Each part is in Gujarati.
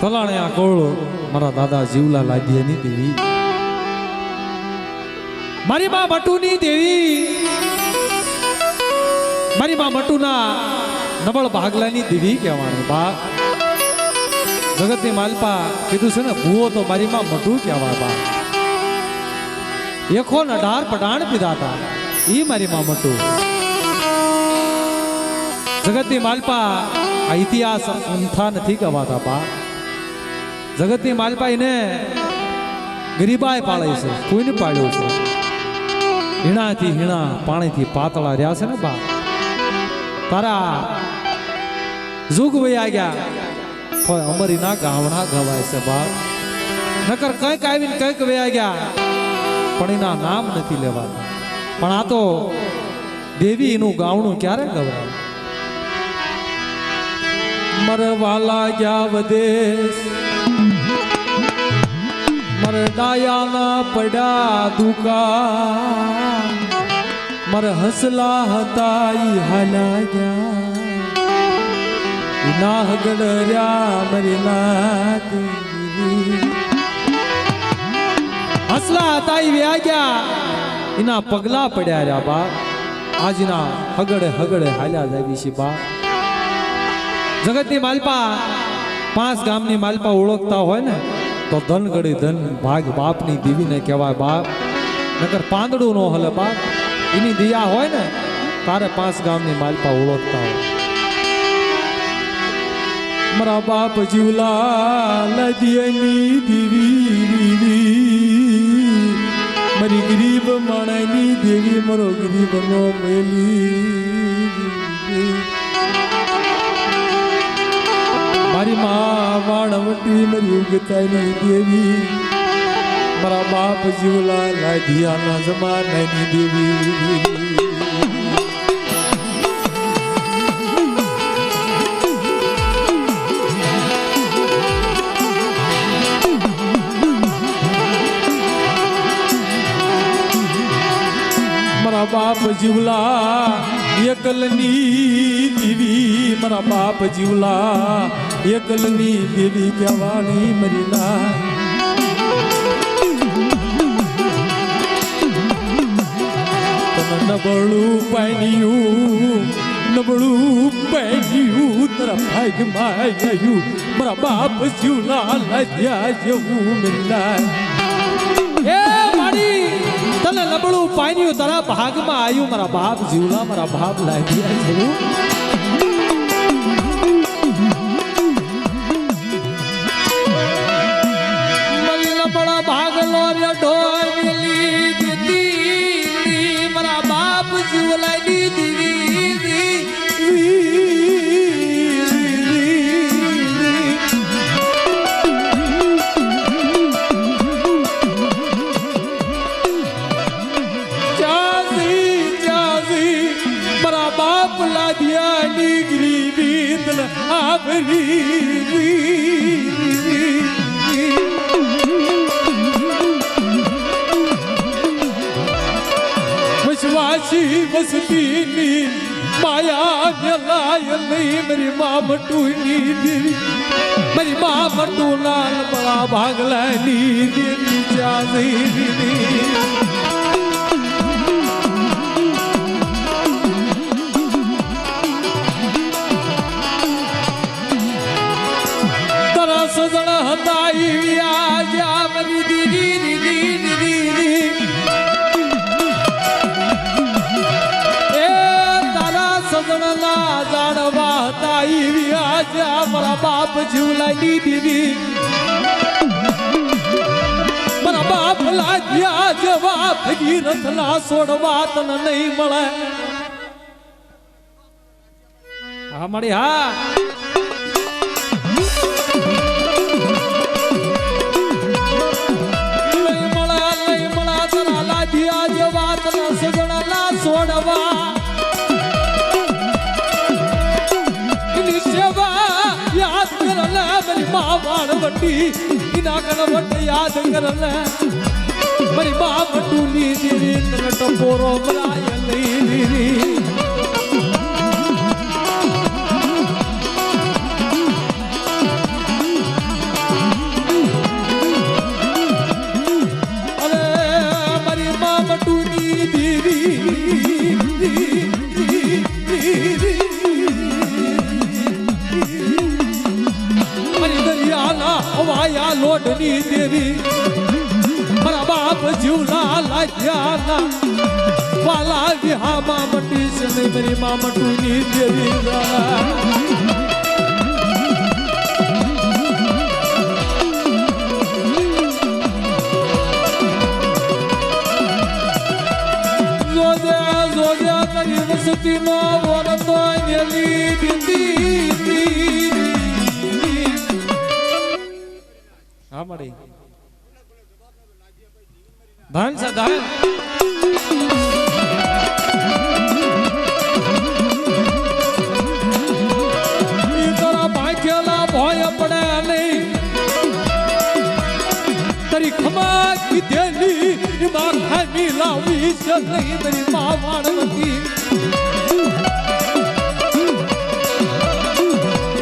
તલાણે આ કોળ મારા દાદા જીવલા લાદિયાની દેવી. મારી બા બટુની દેવી. મારી બા બટુના નબળ ભાગલાની દેવી કહેવાનું બા. જગતની માલપા કીધું છે ને, ભૂવો તો મારી માં મટુ કહેવાય બા. એખો ને અઢાર પટાણ પીધા હતા. એ મારી માં મટું જગતની માલપા આ ઇતિહાસ સંથા નથી કહેવાતા બા. જગતની માલપા એને ગરીબાએ પાળે છે, કોઈને પાળ્યો છે? હીણાથી હીણા, પાણીથી પાતળા રહ્યા છે ને બા તારા જુગ વયા ગયા પણ અમારી ના ગાવણા ગવાય છે બા નકર કંઈક આવીને કંઈક વયા ગયા પણ એના નામ નથી લેવાતા. પણ આ તો દેવી એનું ગાવણું ક્યારે ગવરાય મરવા ગયા વદેશ. મર ડાયાના પડ્યા દુકા મર હસલા હતા ઈ હાલા ગયા ના ગડર્યા મરી નાત હસલા હતા ઈ વ્યા ગયા એના પગલા પડ્યા રહ્યા બા આજના હગડે હગડે હાલ્યા જાવી છે બા જગતની માલપા, પાંચ ગામની માલપા ઓળખતા હોય ને તો ધન ગળી ધન ભાગ બાપની દીવીને કહેવાય બાપ. નગર પાંદડું નો હલે બાપ. એની દિયા હોય ને, તારે પાંચ ગામની માલપા ઓળખતા હોય. મારા બાપ જીવલા લદિયની દીવી મારી ગરીબ માણાની દેવી મારો ગરીબ નો મેલી. મારી માં વાણવટી મારી ઉગતાની દેવી. મારા બાપ જીવલા લાધિયાના જમાનાની દેવી. બાપ જીવલા એકલની દીવી. મારા બાપ જીવલા એકલની દેવી કહેવાની તને નબળું પાણ્યું નબળું પાણ્યું તારા ભાઈ ગયું મારા બાપ જીવલા લાગ્યા જેવું મિલા તને નબળું પાન્યું તારા ભાગમાં આવ્યું મારા બાપ જીવલા મારા બાપ લાગ્યા જેવું. વસતીની માયા મેલાય નહીં મારી મા મટુની દેવી મારી મા મટુ લાલ બળા ભાગલાની દેવી જાજી તારા બાપ જીવલાની દીદી મારા બાપ લાગ્યા જવા ભગીરથ ના છોડવા તને નહીં મળે. હા, મળી, હા. મારી મા વાળવટી એના કણવટ યાદ કર લે મારી મા બટુની દેવી તને ટપોરો મારા બાપ જીવલા લાગ્યા વાલા વિહામાં મટી છે ને મારી માં મટુની દેવી જોજે જોજે વરતો નેલી દીધી હા મળી છે ધન ભોય પડે નહીં તારી ખમા કીધેલી એમાં ખામી લાવી છે નહીં તારી મા વાણવતી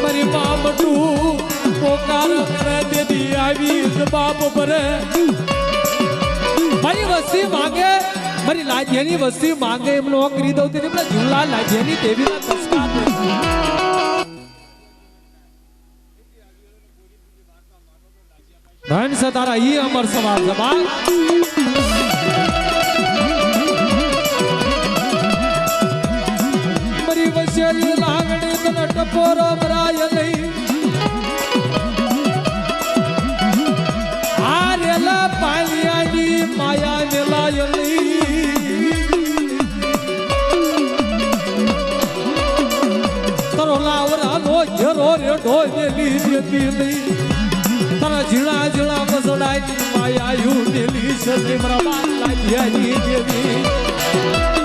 મારી મા બટું પોકાર કરે તેથી આવી બાપ ભરે વસ્તી માંગે. મારી લાજ્યાની વસ્તી માંગે. એમનો કરી દઉં તેથી પેલા ઝુલા લાજ્યાની દેવી ધન સતારા તારા ઈ અમર મારી વસેલી લાગણી તને ટપોરો મરાય નહીં તારા ઝીણા ઝીણા મસડાઈ માયા યુ દેલી છે મારા બાપ લાગ્યાની દેવી.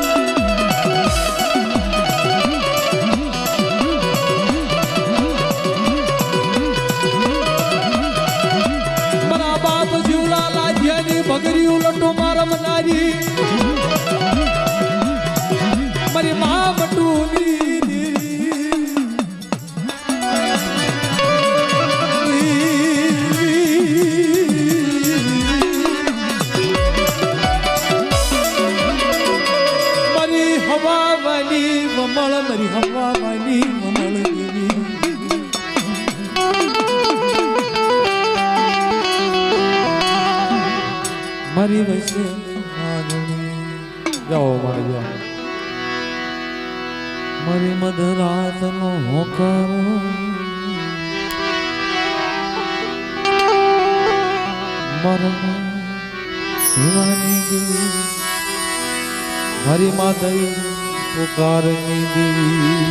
મારી વૈસે જાઓ મારે જાઓ. મારી મધરાત નો હોકર મરણ શિવાની દેવી. મારી માતા પુકારની દેવી.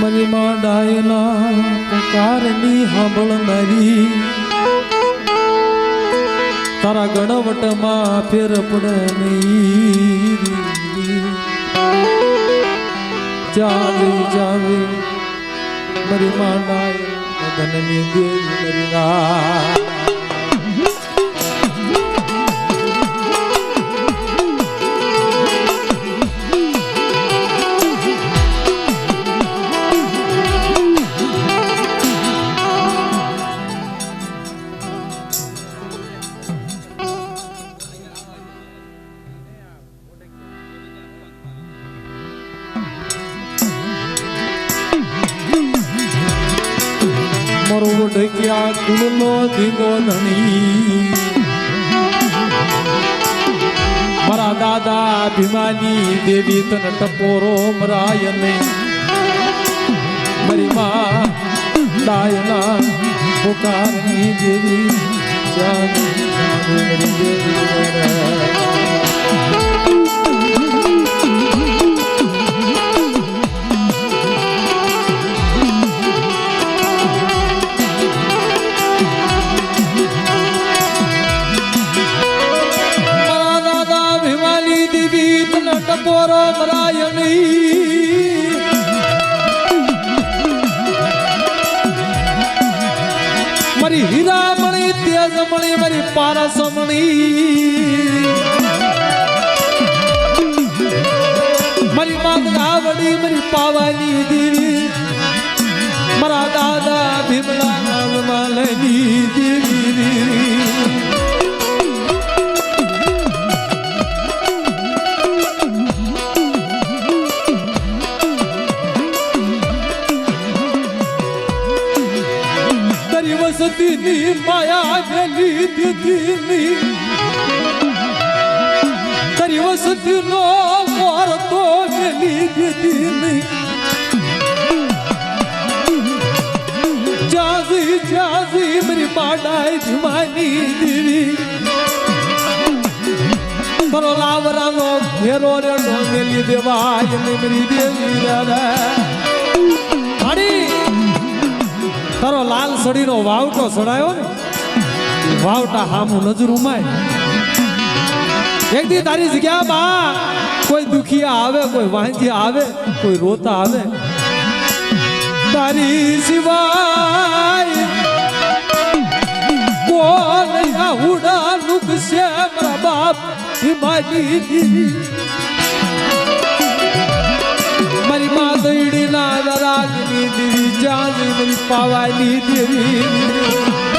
મરી માં ડાયના પુકારની સાંભળનારી તારા ગણવટમાં ફેર પડે જાવે જાવે, મરી માં ડાય દેવી મરી ના. મારો કુળનો ધીંગો ધણી મારા દાદા ભીમાની દેવી તને ટપોરો મરાય નહીં મારી માં ડાયના પુકારની દેવી મારી દેવી તને ટપોરો મરાય નહીં મારી હીરામણી, તેજમણી, મારી પારસમણી. મારી માગરાવડી મારી પાવાની દેવી. મારા દાદા ભીમલા નામમાલની દેવી. દીદીની માયા મેલી દીદીની તારી વસતીનો મોર તો મેલી દીદીની જાજી જાજી મારી માડાઈ ધીમાની દીવી મારો લાવરાનો ઘેરો રે મેલી દેવાય ને મારી દેવી રે તારો લાલ સડીનો વાવટો સડાયો ને? વાવટા હામું નજર ઉમાય. એક દી તારી બા, કોઈ દુખિયા આવે, કોઈ વાંજિયા આવે, કોઈ રોતા આવે. તારી સિવાય કોણ હુડા નુકશે બાપ હિમાલી મારી માં દઈડી ના રાગની દેવી જાની મારી પાવાની દેવી.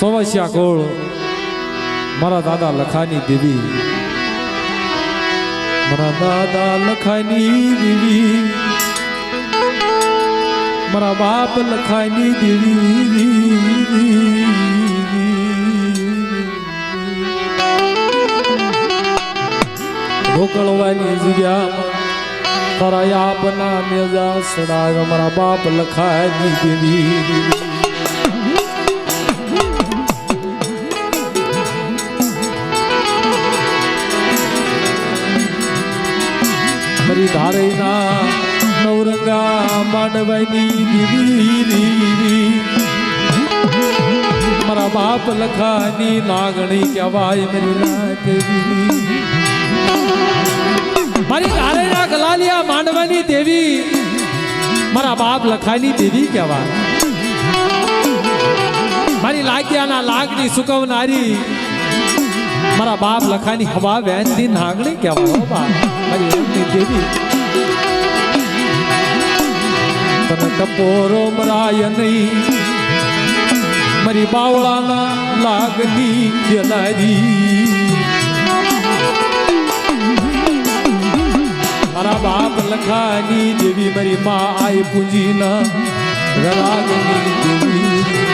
સોવસ્યા કોળ મારા દાદા લખાની દેવી. મારા દાદા લખાની દેવી. મારા બાપ લખાની દેવી. ઢોકળવાની જગ્યા તારા આપના મેજા સડાય મારા બાપ લખાની દેવી. મારી ધારેના નવરંગા માંડવાની દીવી મારા બાપ લખાની લાગણી કહેવાય મેરી મારી ધારેના ગલાલિયા માંડવાની દેવી. મારા બાપ લખાની દેવી કહેવાય. મારી લાગ્યાના લાગણી સુકવનારી. મારા બાપ લખાની હવા વેનની નાગણી કહેવાય બાપ. એમની દેવી. તને ટપોરો મરાય નહીં. મારી બાવળાના લાગની જલારી મારા બાપ લખાની દેવી મારી મા આઈ પૂંજીના રાગની દેવી.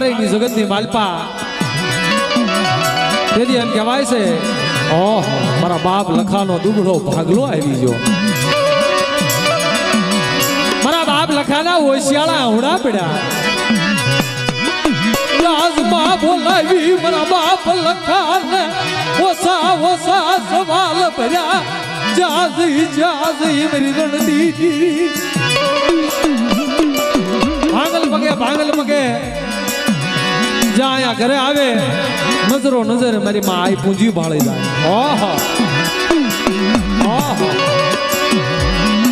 ધારેની જગતની માલપા તેથી એમ કહેવાય છે, ઓહ, મારા બાપ લખાનો દુબળો ભાગલો આવી ગયો. મારા બાપ લખાના હોશિયાળા હુડા પડ્યા. બાપ લખાને ઓસા ઓસા સવાલ ભર્યા જાજી જાજી મારી ભાંગલ મગે ભાંગલ મગે જ્યાં અહીંયા ઘરે આવે. નજરો નજર મારી માં આઈ પૂંજી ભાળી જાય ઓહો. ઓહો.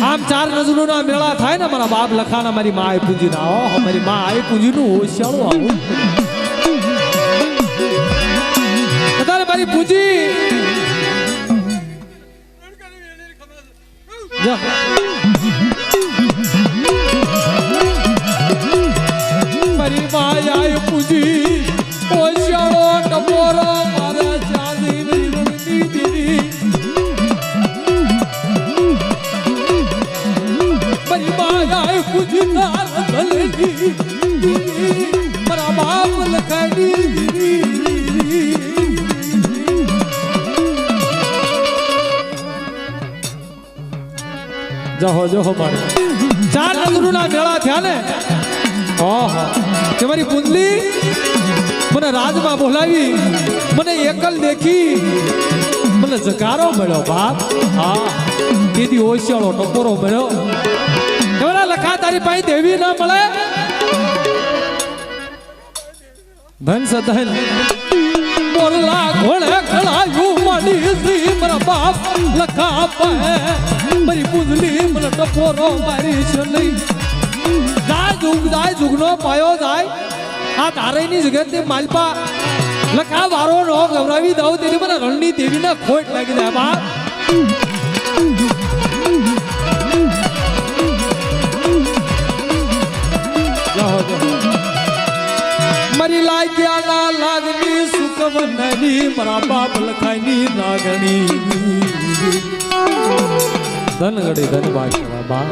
આમ ચાર નજરોના મેળા થાય ને મારા બાપ લખાના મારી માં આઈ પૂંજી ના ઓહો, મારી માં આઈ પૂંજી નું હોશિયાળું આવું. બધાને મારી પૂંજી. જા. આઈ પૂંજી ની દીદી. મારી જહો જહો મારી ચાર નગરોના મેળા થયા ને? ઓહો. કે મારી પુંડલી મને રાજમાં બોલાવી, મને એકલ દેખી, મને જકારો મળ્યો બાપ. હા તેથી ઓશિયાળો ટકોરો મળ્યો એવડા લખા તારી પાસે દેવી ન મળે? ધન સધન. બોલા ઘોડે ખળાયું મળી શ્રી મારા બાપ. લખા પે મારી પુંજલી મને ટકોરો મારી છે નહીં. જુગ જાય જુગનો પાયો જાય આ તારેની જગતની માલપા. લખા વારો નો ગવરાવી દઉં, તેની મને રણની દેવીને ખોટ લાગી જાય બાપ. મારી લાગ્યા ના લાગની સુકવનની, મારા બાપ લખાઈની નાગણી ધન ગડી ધન બાકી બા.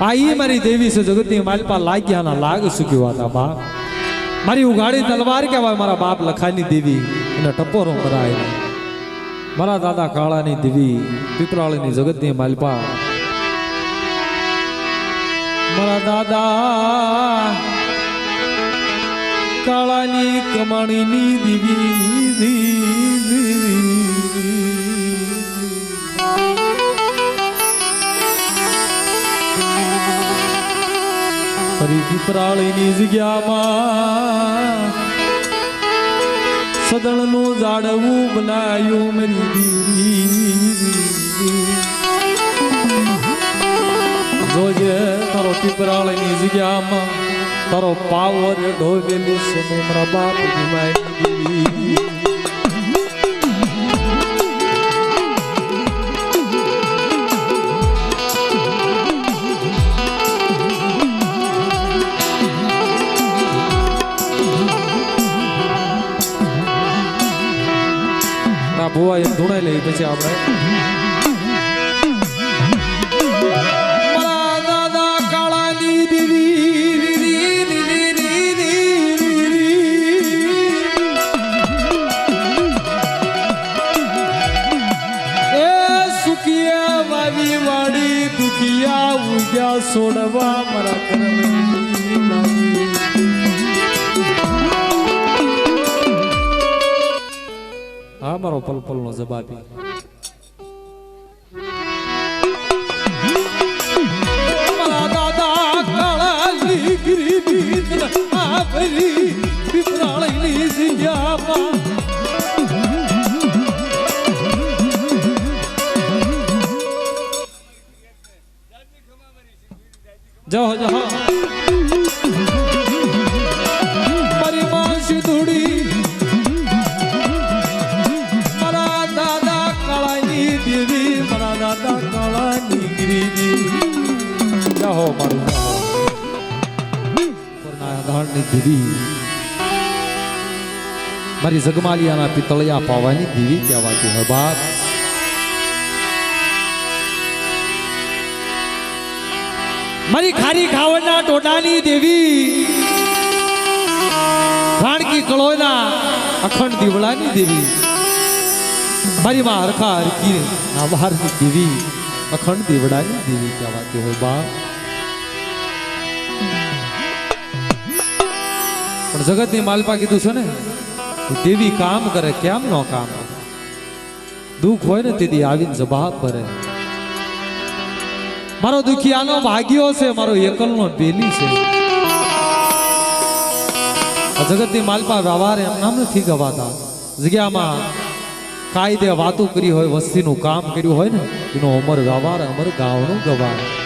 આ એ મારી દેવી છે જગતની માલપા લાગ્યા ના, લાગ સુખ્યું હતા બા મારી ઉઘાડી તલવાર કહેવાય મારા બાપ લખાની દેવી અને ટપોરો કરાય મારા દાદા કાળાની દેવી પીપરાળીની જગતની માલપા મારા દાદા કાળાની કમાણીની દીવી. ફરી પીપરાળીની જગ્યામાં સદણનું જાડવું બનાયું મારી દીવી જોજે તારો પીપરાળની જગ્યામાં તારો પાવર ઢોવેલી છે મારા બાપ દીવાય ભુવા એમ ધૂણાઈ લઈ પછી આપણે દાદા કાળાની દીવી વાવી વાડી દુખિયા ઉગ્યા સોડવા મારા કરમની હા મારો પલ પલ નો જવાબી મારા દાદા કાળાની ગીરી આ ભરી પીપળાળીની જગ્યામાં જાઓ જાઓ જાહો મારું ધાણની દીવી. મારી જગમાલિયાના પિતળિયા પાવાની દીવી કહેવાતી હોય બાપ. મારી ખારી ખાવડના ટોટાની દેવી. રાણકી કળોના અખંડ દીવડાની દેવી. મારી માં હરખા હરકી નાભારની દેવી અખંડ દીવડાની દેવી કહેવાતી હોય બા જગતની માલપા કીધું છે ને? દેવી કામ કરે, કેમ નો કામ? દુઃખ હોય ને તેથી આવીને જવાબ ભરે. મારો દુખિયાનો ભાગ્યો છે, મારો એકલનો બેલી છે. જગતની માલપા વ્યવહાર એમ નામ નથી ગવાતા. જગ્યામાં કાયદે વાતો કરી હોય, વસ્તીનું કામ કર્યું હોય ને, એનો અમર વ્યવહાર અમર ગાવનું ગવાર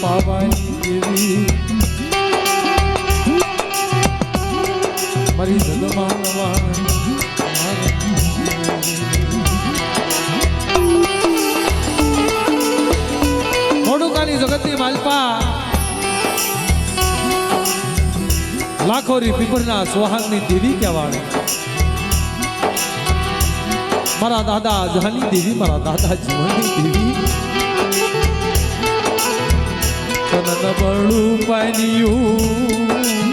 પાવાની દેવી મારી જગમાનવા મોડુકાની જગતની માલપા. લાખોરી પીપળના સુહાગની દેવી કહેવાણી. મારા દાદા જહાની દેવી, મારા દાદા જીવનની દેવી. તન નબળું પાન્યું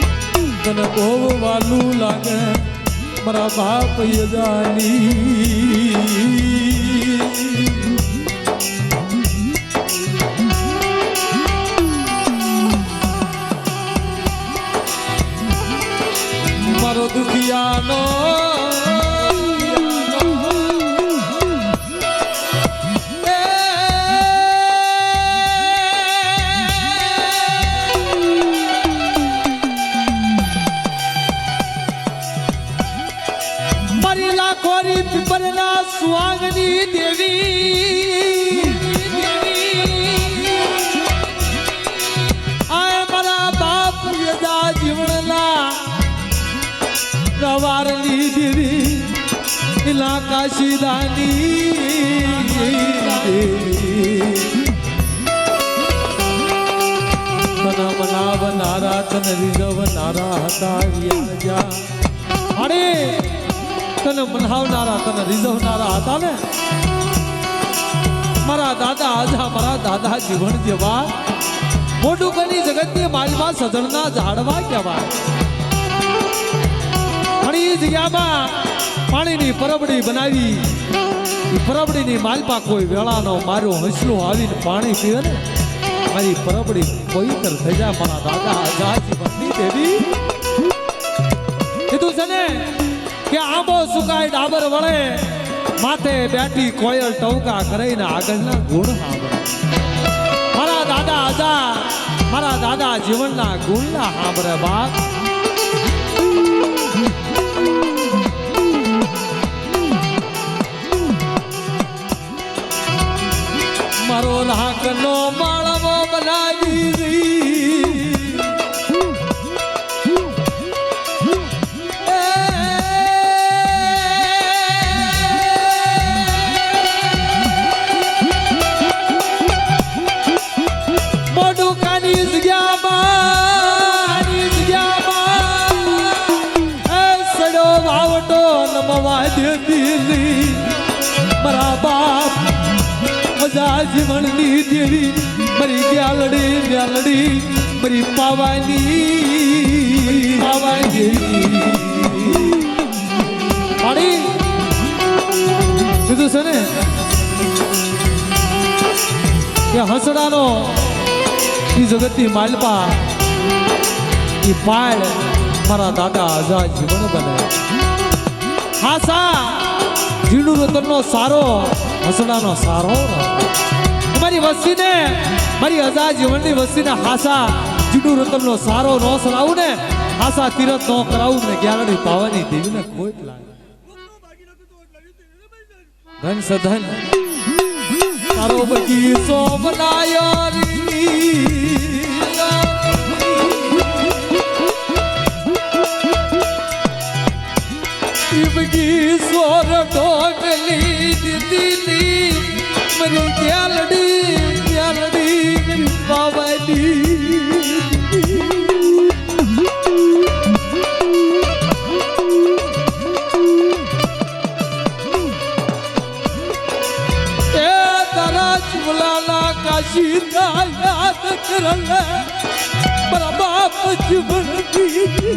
તને બહુ વાલું લાગે મારા બાપ યજાની. મારો દુખિયાનો કાશીદાની તન મનાવનારા તન રીઝવનારા હતા વ્યાજા અરે તને મનાવનારા તને રીઝવનારા હતા ને? મારા દાદા આજા મારા દાદા જીવન જેવા. ઝાડવા કહેવાય. જગ્યામાં પાણીની પરબડી બનાવી. એ પરબડીની માલપા કોઈ વેળાનો માર્યો, હસલો આવીને પાણી પીવે ને મારી પરબડી પવિત્ર થઈ જાય મારા દાદા આજા બની દેવી. કીધું છે ને કે આંબો સુકાય ડાબર વળે, માથે બેઠી કોયલ ટવકા કરીને આગળના ગુણ સાંભળે મારા દાદા આજા મારા દાદા જીવનના ગુણના સાંભળે બાપ. મારો મજા જીવનની દેવી મરી ગ્યાલડી ગ્યાલડી મરી પાવાની પાવાની કીધું છે ને? કે હસડાનો એ જગતની માલપા એ પાળ મારા દાદા આઝા જીવન બને. હાસા જીણું રતનનો સારો, હસડાનો સારો મારી વસ્તીને મારી હજાર જીવનની વસ્તીને હાસા જીણું રતનનો સારો નો સડાવું ને, હાસા તીરથ નો કરાવું ને જ્ઞાનની પાવાની દેવીને ખોટ લાગે. ધન સધન તારો બગીચો બનાયો બગીચો રટોકલી દીદી મારી ક્યાલડી ક્યાલડી બાબાજી जीना याद कर मेरा बाप जीवन की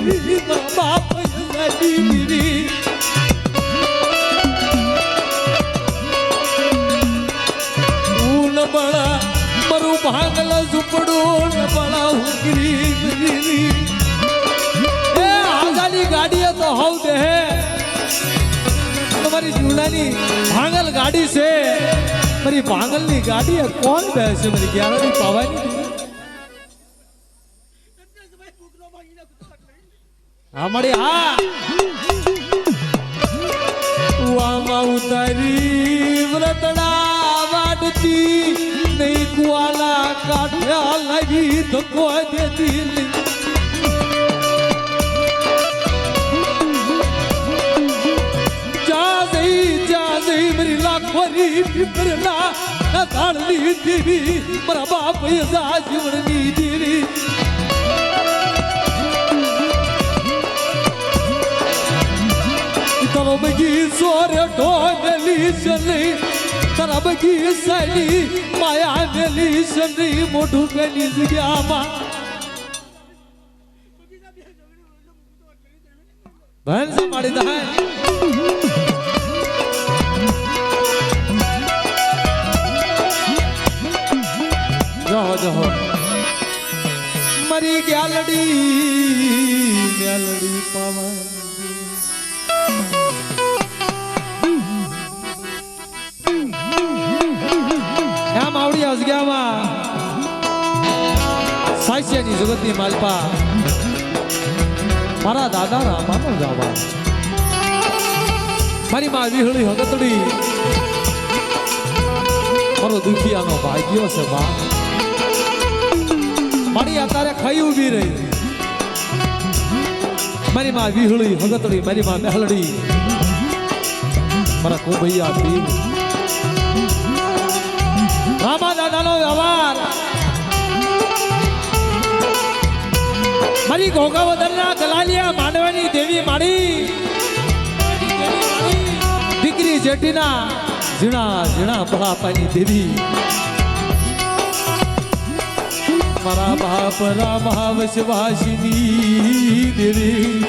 मेरा बाप मेरी ભાગલ ઝૂંપડું બળા હુકરી એ હાંગાની ગાડીએ તો હવ દે. તમારી જૂનાની ભાંગલ ગાડી છે. મારી ભાંગલની ગાડીએ કોણ બેસે? મારી ગ્યારની પાવાની હા, મળી, હા. લાખોની પીપરના નાતાળની દેવી મારા બાપ યજા જીવનની દેવી તારો બગી સોર ઢોગલી સની તારા બગીચાની માયા મેલી સની મોઢું ગલી જગ્યામાં ભણ સંભાળી દહાય જહો હો મરી ગ્યાલડી ગ્યાલડી પવન. એમ આવડી અજગ્યામાં સાહિત્યની જગતની માલપા. મારા દાદા રામાનો ગાવા મારી માં વિહળી હગતડી. મારો દુખિયાનો ભાગ્યો છે બા. મારી અત્યારે ખાઈ ઊભી રહી. મારી માં વિહળી હગતળી મારી માં મહેલડી. મારા કોભૈયા પીર. રામા દાદાનો વ્યવહાર. મારી ઘોઘાવદરના ગલાલિયા માંડવાની દેવી માડી. દીકરી જેઠીના ઝીણા ઝીણા બહાપાની દેવી. મારા બાપ રામ વસવાસની દેવી